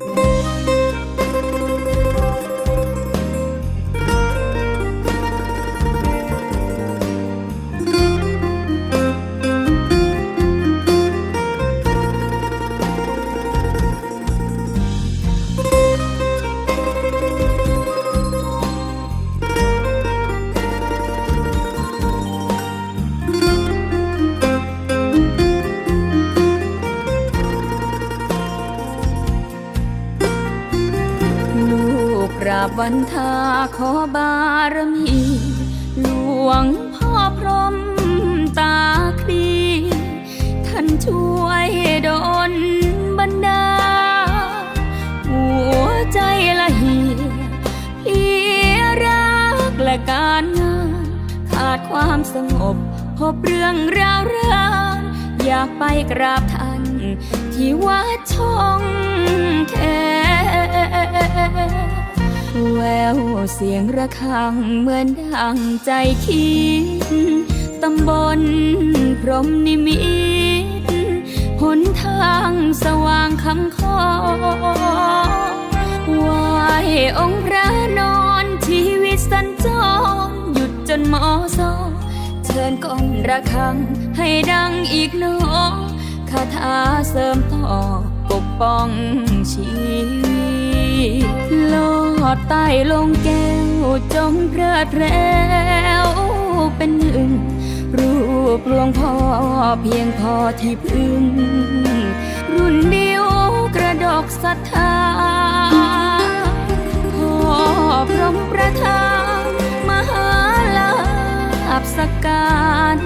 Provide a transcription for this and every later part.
ลู วันทาขอบารมี หลวงพ่อพรหมตาคลีท่านช่วยดลบันดา หัวใจละเหียเพลียรักและการงาน ขาดความสงบ พบเรื่องราวร้านอยากไปกราบท่านที่วัดช่องแค เสียงระฆังเหมือนดังใจคิด ตำบลพรหมนิมิตหนทางสว่างคำขอไหวองค์พระนอนชีวิตสัญจรหยุดจนหมอสอเชิญกองระฆังให้ดังอีกหนอคาถาเสริมต่อปกป้องชีวิตโล อดใต้ลงแก้วจงเพลิดเพล้วเป็นหนึ่ง รูปหลวงพ่อเพียงพอที่พึ่ง รุ่นเดียวกระดกศรัทธาพ่อพรหมประทานมหาลาภสการ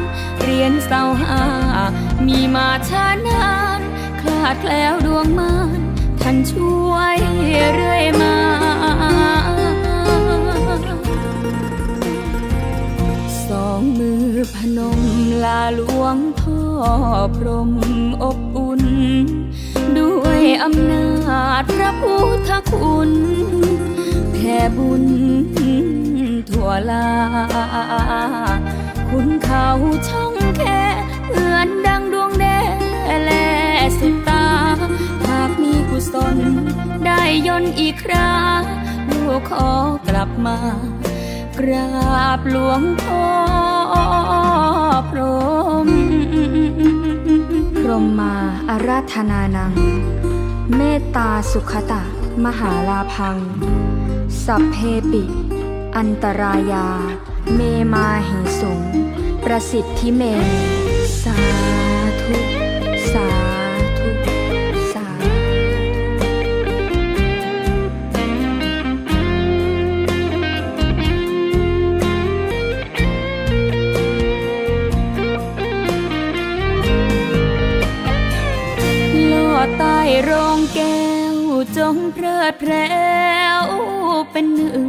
เรียนเสาหา มีมาช้านาน คลาดแล้วดวงมานท่านช่วยเรื่อยมา องมือพนมลาหลวงพ่อพรหมอบอุ่น ด้วยอำนาจพระพุทธคุณแผ่บุญทั่วลา คุณเขาช่องแค่เหมือนดังดวงแดแลสุดตา หากมีกุศลได้ยนอีกคราลูกขอกลับมากราบหลวงพ่อ พรมพรมมาอาราธนานัง เมตตาสุขตะ มหาลาพัง สัพเพปิ อันตรายา เมมาหิสุง ประสิทธิเม สา โรงแก้วจงเพลิดเพลวเป็นหนึ่ง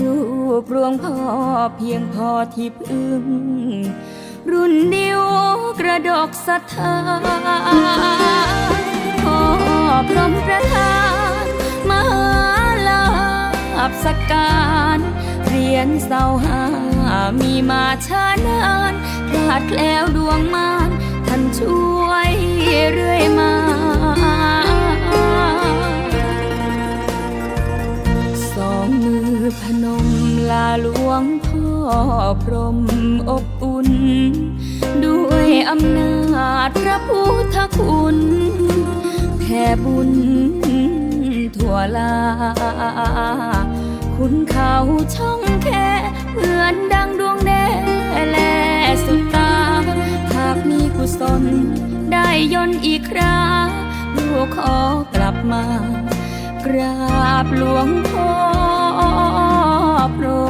รูปรวงพ่อเพียงพอที่พึ่ง รุ่นเดียวกระดกศรัทธาพ่อพรมประทานมหาลาภสการเรียนเสาหามีมาช้านานพลาดแล้วดวงมานท่านช่วย ลาหลวงพ่อพรหมอบอุ่น ด้วยอำนาจพระพุทธคุณแผ่บุญทั่วลา คุณเขาช่องแค่เหมือนดังดวงแดแลสุดตา หากมีกุศลได้ย่นอีกคราลูกขอกลับมากราบหลวงพ่อ พรหม